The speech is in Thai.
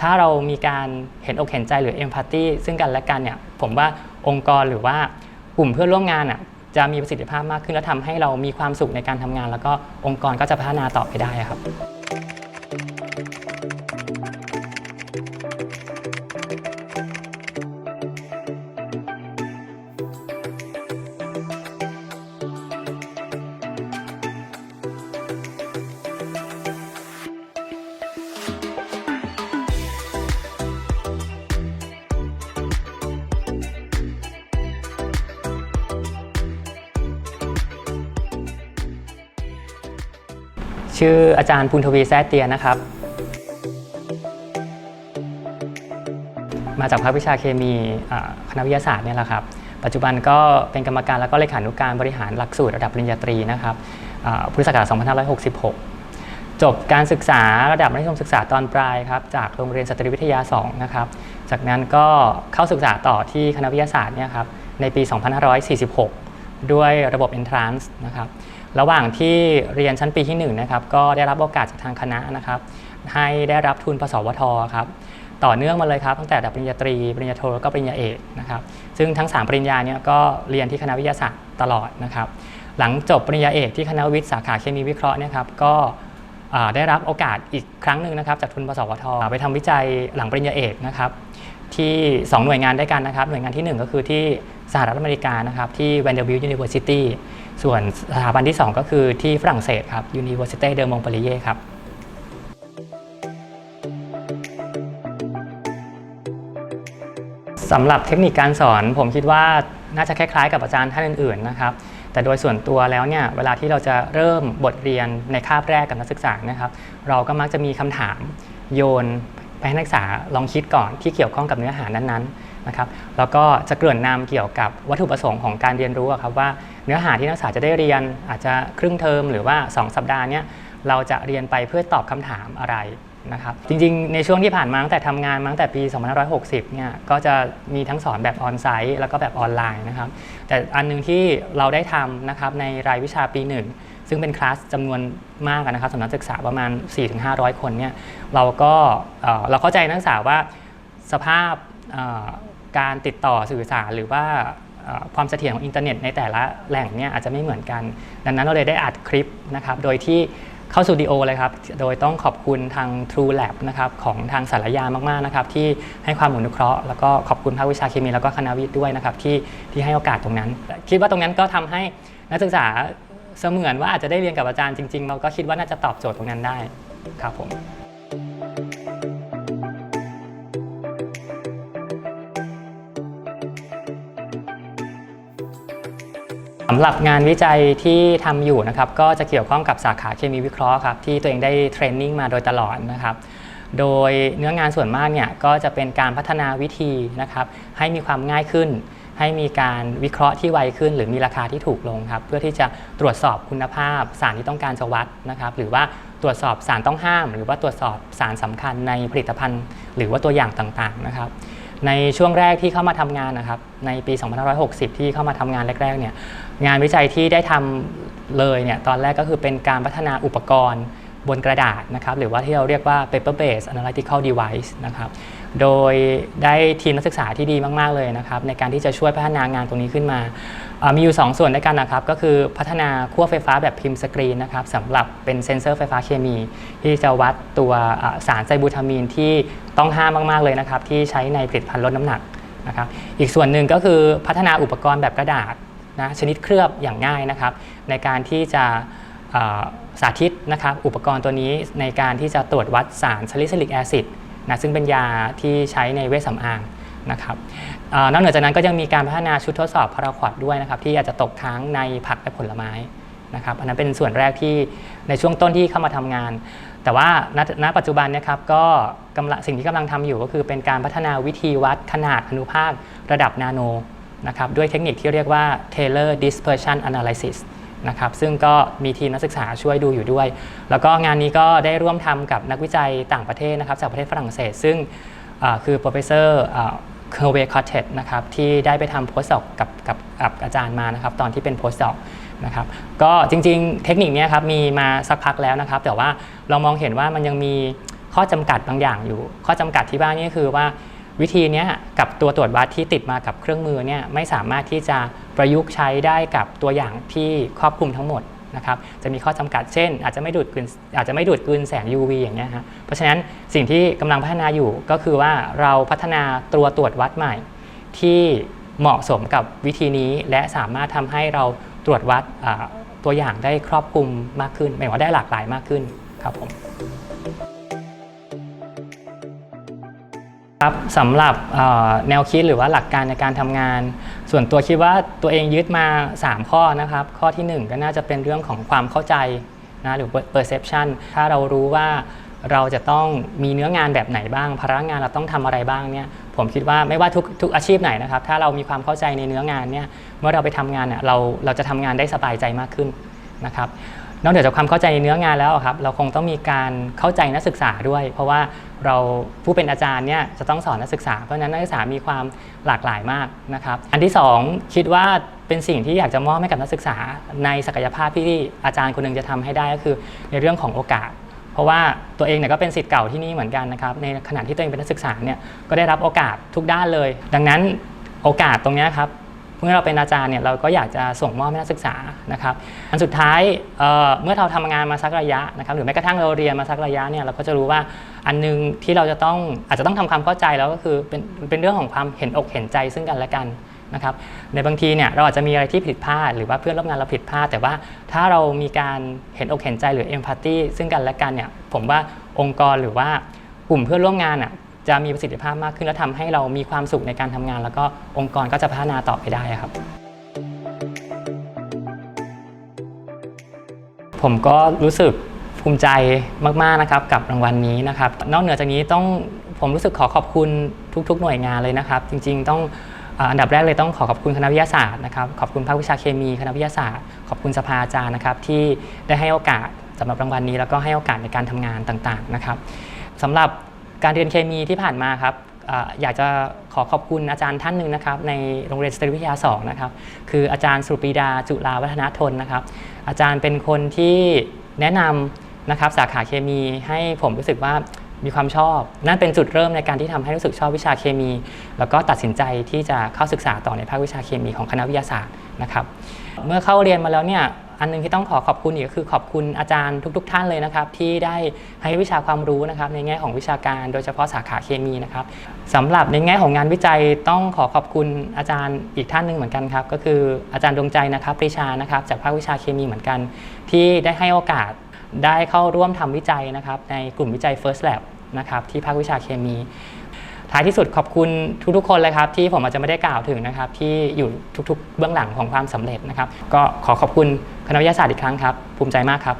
ถ้าเรามีการเห็นอกเห็นใจหรือเอมพัตตีซึ่งกันและกันเนี่ยผมว่าองค์กรหรือว่ากลุ่มเพื่อนร่วมงานอะจะมีประสิทธิภาพมากขึ้น และทำให้เรามีความสุขในการทำงาน แล้วก็องค์กรก็จะพัฒนาต่อไปได้ครับ ชื่ออาจารย์ปุณทวีแซ่เตียนะครับ มาจากภาควิชาเคมีคณะวิทยาศาสตร์เนี่ยแหละครับ ปัจจุบันก็เป็นกรรมการแล้วก็เลขานุการบริหารหลักสูตรระดับปริญญาตรีนะครับพุทธศักราช2566 จบการศึกษาระดับมัธยมศึกษาตอนปลายครับจากโรงเรียนสตรีวิทยา 2 นะครับ จากนั้นก็เข้าศึกษาต่อที่คณะวิทยาศาสตร์เนี่ยครับในปี 2546 ด้วยระบบ entrance นะครับ ระหว่างที่เรียนชั้นปีที่1นะครับก็ได้รับโอกาสจากทางคณะนะครับ ให้ได้รับทุนปสวทครับต่อเนื่องมาเลยครับตั้งแต่ดับปริญญาตรีปริญญาโทแล้วก็ปริญญาเอกนะครับซึ่งทั้ง 3 ปริญญาเนี่ยก็เรียนที่คณะวิทยาศาสตร์ตลอดนะครับหลังจบปริญญาเอกที่คณะวิทย์สาขาเคมีวิเคราะห์เนี่ยครับก็ได้รับโอกาสอีกครั้งหนึ่งนะครับจากทุนปสวทไปทำวิจัยหลังปริญญาเอกนะครับ ที่ 2 หน่วยงานด้วยกันนะครับ หน่วยงานที่ 1 ก็คือที่สหรัฐอเมริกานะครับ ที่ Vanderbilt University ส่วนสถาบันที่ 2 ก็คือที่ฝรั่งเศสครับ Université de Montpellier ครับสำหรับเทคนิคการสอนผมคิดว่าน่าจะคล้ายๆ กับอาจารย์ท่านอื่นๆนะครับ แต่โดยส่วนตัวแล้วเนี่ยเวลาที่เราจะเริ่มบทเรียนในคาบแรกกับนักศึกษานะครับ เราก็มักจะมีคำถามโยน ไปให้นักศึกษาลองคิดก่อนที่เกี่ยวข้องกับเนื้อหานั้นๆนะครับ แล้วก็จะเกริ่นนำเกี่ยวกับวัตถุประสงค์ของการเรียนรู้ครับว่าเนื้อหาที่นักศึกษาจะได้เรียนอาจจะครึ่งเทอมหรือว่า 2 สัปดาห์เนี้ยเราจะเรียนไปเพื่อตอบคำถามอะไรนะครับ จริงๆ ในช่วงที่ผ่านมาตั้งแต่ทำงานมาตั้งแต่ปี 2560 เนี่ยก็จะมีทั้งสอนแบบออนไซต์แล้วก็แบบออนไลน์นะครับ แต่อันหนึงที่เราได้ทำนะครับในรายวิชาปีหนึ่ง ซึ่งเป็นคลาสจำนวนมากนะครับสำนักศึกษาประมาณ 4-500 คนเนี่ยเราก็เราเข้าใจนักศึกษาว่าสภาพการติดต่อสื่อสารหรือว่าความเสถียรของอินเทอร์เน็ตในแต่ละแหล่งเนี่ยอาจจะไม่เหมือนกัน ดังนั้นเราเลยได้อัดคลิปนะครับโดยที่เข้าสตูดิโอเลยครับ โดยต้องขอบคุณทาง True Lab นะครับของทางสารยามากๆนะครับที่ให้ความอนุเคราะห์ แล้วก็ขอบคุณภาควิชาเคมีแล้วก็คณะวิทย์ด้วยนะครับที่ที่ให้โอกาสตรงนั้น คิดว่าตรงนั้นก็ทำให้นักศึกษา เสมือนว่าอาจจะได้เรียนกับอาจารย์จริง ๆ เราก็คิดว่าน่าจะตอบโจทย์ตรงนั้นได้ครับผมสำหรับงานวิจัยที่ทำอยู่นะครับก็จะเกี่ยวข้องกับสาขาเคมีวิเคราะห์ครับที่ตัวเองได้เทรนนิ่งมาโดยตลอดนะครับโดยเนื้องานส่วนมากเนี่ยก็จะเป็นการพัฒนาวิธีนะครับให้มีความง่ายขึ้น ให้มีการวิเคราะห์ที่ไวขึ้น หรือมีราคาที่ถูกลงครับเพื่อที่จะตรวจสอบคุณภาพสารที่ต้องการจะวัดนะครับหรือว่าตรวจสอบสารต้องห้าม หรือว่าตรวจสอบสารสำคัญในผลิตภัณฑ์ หรือว่าตัวอย่างต่างๆนะครับในช่วงแรกที่เข้ามาทำงานนะครับในปี 2560 ที่เข้ามาทำงานแรกๆเนี่ยงานวิจัยที่ได้ทำเลยเนี่ยตอนแรกก็คือเป็นการพัฒนาอุปกรณ์ บนกระดาษนะครับหรือว่าที่เราเรียกว่า paper based analytical device นะครับโดยได้ทีมนักศึกษาที่ดีมาก ๆ เลยนะครับในการที่จะช่วยพัฒนางานตรงนี้ขึ้นมา มีอยู่ 2 ส่วนด้วยกันนะครับ ก็คือพัฒนาขั้วไฟฟ้าแบบพิมพ์สกรีนนะครับสำหรับเป็นเซ็นเซอร์ไฟฟ้าเคมี ที่จะวัดตัวสารไซบูทามีนที่ต้องห้ามมาก ๆ เลยนะครับ ที่ใช้ในผลิตภัณฑ์ลดน้ำหนักนะครับอีกส่วนหนึ่งก็คือพัฒนาอุปกรณ์แบบกระดาษนะชนิดเคลือบอย่างง่ายนะครับ ในการที่จะ สาธิตนะครับอุปกรณ์ตัวนี้ในการที่จะตรวจวัดสารซาลิซิลิกแอซิดนะซึ่งเป็นยาที่ใช้ในเวชสำอางนะครับอนอกเหนือจากนั้นก็ยังมีการพัฒนาชุดทดสอบพาราควอดด้วยนะครับที่อาจจะตกค้างในผักและผลไม้นะครับอันนั้นเป็นส่วนแรกที่ในช่วงต้นที่เข้ามาทำงาน แต่ว่าณณปัจจุบันนะครับก็กำลังสิ่งที่กำลังทำอยู่ก็คือเป็นการพัฒนาวิธีวัดขนาดอนุภาคระดับนาโนนะครับด้วยเทคนิคที่เรียกว่า Taylor Dispersion Analysis นะครับซึ่งก็มีทีมนักศึกษาช่วยดูอยู่ด้วย แล้วก็งานนี้ก็ได้ร่วมทำกับนักวิจัยต่างประเทศนะครับจากประเทศฝรั่งเศส ซึ่งคือ professor เคอร์เวคอเทนะครับที่ได้ไปทำโพสต์ดอกกับกับกับอาจารย์มานะครับตอนที่เป็นโพสต์ดอกนะครับก็จริงๆ เทคนิคนี้ครับมีมาสักพักแล้วนะครับ แต่ว่าเรามองเห็นว่ามันยังมีข้อจำกัดบางอย่างอยู่ ข้อจำกัดที่บ้านนี่คือว่าวิธีนี้กับตัวตรวจวัดที่ติดมากับเครื่องมือเนี่ยไม่สามารถที่จะ ประยุกต์ใช้ได้กับตัวอย่างที่ครอบคลุมทั้งหมดนะครับจะมีข้อจำกัดเช่น อาจจะไม่ดูดกลืนอาจจะไม่ดูดกลืนแสง UV อย่างเงี้ยฮะเพราะฉะนั้นสิ่งที่กำลังพัฒนาอยู่ก็คือว่าเราพัฒนาตัวตรวจวัดใหม่ ที่เหมาะสมกับวิธีนี้ และสามารถทำให้เราตรวจวัดตัวอย่างได้ครอบคลุมมากขึ้นหมายว่าได้หลากหลายมากขึ้นครับผม ครับสำหรับแนวคิดหรือว่าหลักการในการทำงาน ส่วนตัวคิดว่าตัวเองยึดมา 3 ข้อนะครับ ข้อทีหนึ่1 ก็น่าจะเป็นเรื่องของความเข้าใจนะหรือ perception ถ้าเรารู้ว่าเราจะต้องมีเนื้องานแบบไหนบ้างภาระงานเราต้องทำอะไรบ้างเนี่ยผมคิดว่าไม่ว่าทุกทุกอาชีพไหนนะครับ ถ้าเรามีความเข้าใจในเนื้องานเนี่ยเมื่อเราไปทำงานเนี่ยเราเราจะทำงานได้สบายใจมากขึ้นนะครับ นอกเหนือจากความเข้าใจในเนื้องานแล้วครับเราคงต้องมีการเข้าใจนักศึกษาด้วย เพราะว่าเราผู้เป็นอาจารย์เนี่ยจะต้องสอนนักศึกษาเพราะฉะนั้นนักศึกษามีความหลากหลายมากนะครับอันที่สองคิดว่าเป็นสิ่งที่อยากจะมอบให้กับนักศึกษาในศักยภาพที่อาจารย์คนหนึ่งจะทำให้ได้ก็คือในเรื่องของโอกาส เพราะว่าตัวเองเนี่ยก็เป็นสิทธิ์เก่าที่นี่เหมือนกันนะครับในขณะที่ตัวเองเป็นนักศึกษาเนี่ยก็ได้รับโอกาสทุกด้านเลย ดังนั้นโอกาสตรงนี้ครับ เมื่อเราเป็นอาจารย์เนี่ยเราก็อยากจะส่งมอบให้นักศึกษานะครับอันสุดท้ายเเมื่อเราทำงานมาสักระยะนะครับหรือแม้กระทั่งเราเรียนมาสักระยะเนี่ยเราก็จะรู้ว่าอันหนึงที่เราจะต้องอาจจะต้องทำความเข้าใจแล้วก็คือเป็นเป็นเรื่องของความเห็นอกเห็นใจซึ่งกันและกันนะครับในบางทีเนี่ยเราอาจจะมีอะไรที่ผิดพลาด หรือว่าเพื่อนร่วมงานเราผิดพลาด แต่ว่าถ้าเรามีการเห็นอกเห็นใจหรือเอมพัตตีซึ่งกันและกันเนี่ยผมว่าองค์กรหรือว่ากลุ่มเพื่อนร่วมงานอะ จะมีประสิทธิภาพมากขึ้น และทำให้เรามีความสุขในการทำงาน แล้วก็องค์กรก็จะพัฒนาต่อไปได้ครับ ผมก็รู้สึกภูมิใจมากๆนะครับกับรางวัลนี้นะครับ นอกเหนือจากนี้ต้องผมรู้สึกขอขอบคุณทุก ๆ หน่วยงานเลยนะครับ จริง ๆ ต้องอันดับแรกเลยต้องขอขอบคุณคณะวิทยาศาสตร์นะครับขอบคุณภาควิชาเคมีคณะวิทยาศาสตร์ ขอบคุณสภาอาจารย์นะครับที่ได้ให้โอกาสสำหรับรางวัลนี้ แล้วก็ให้โอกาสในการทำงานต่างๆนะครับสำหรับ การเรียนเคมีที่ผ่านมาครับออยากจะขอขอบคุณอาจารย์ท่านหนึ่งนะครับในโรงเรียนสตรีวิทยา2นะครับคืออาจารย์สุปรีดาจุฬาวัฒนทนนะครับ อาจารย์เป็นคนที่แนะนำนะครับสาขาเคมีให้ผมรู้สึกว่ามีความชอบ นั่นเป็นจุดเริ่มในการที่ทำให้รู้สึกชอบวิชาเคมี แล้วก็ตัดสินใจที่จะเข้าศึกษาต่อในภาควิชาเคมีของคณะวิทยาศาสตร์นะครับ เมื่อเข้าเรียนมาแล้วเนี่ย อันหนึงที่ต้องขอขอบคุณอีกก็คือขอบคุณอาจารย์ทุก ๆ ท่านเลยนะครับ ที่ได้ให้วิชาความรู้นะครับ ในแง่ของวิชาการ โดยเฉพาะสาขาเคมีนะครับสำหรับในแง่ของงานวิจัยต้องขอขอบคุณอาจารย์อีกท่านหนึ่งเหมือนกันครับ ก็คืออาจารย์ดวงใจนะครับปรีชานะครับ จากภาควิชาเคมีเหมือนกัน ที่ได้ให้โอกาสได้เข้าร่วมทำวิจัยนะครับ ในกลุ่มวิจัย First Lab นะครับที่ภาควิชาเคมี ท้ายที่สุดขอบคุณทุกๆคนเลยครับที่ผมอาจจะไม่ได้กล่าวถึงนะครับที่อยู่ทุกๆ เบื้องหลังของความสำเร็จนะครับ ก็ขอขอบคุณคณะวิทยาศาสตร์อีกครั้งครับภูมิใจมากครับ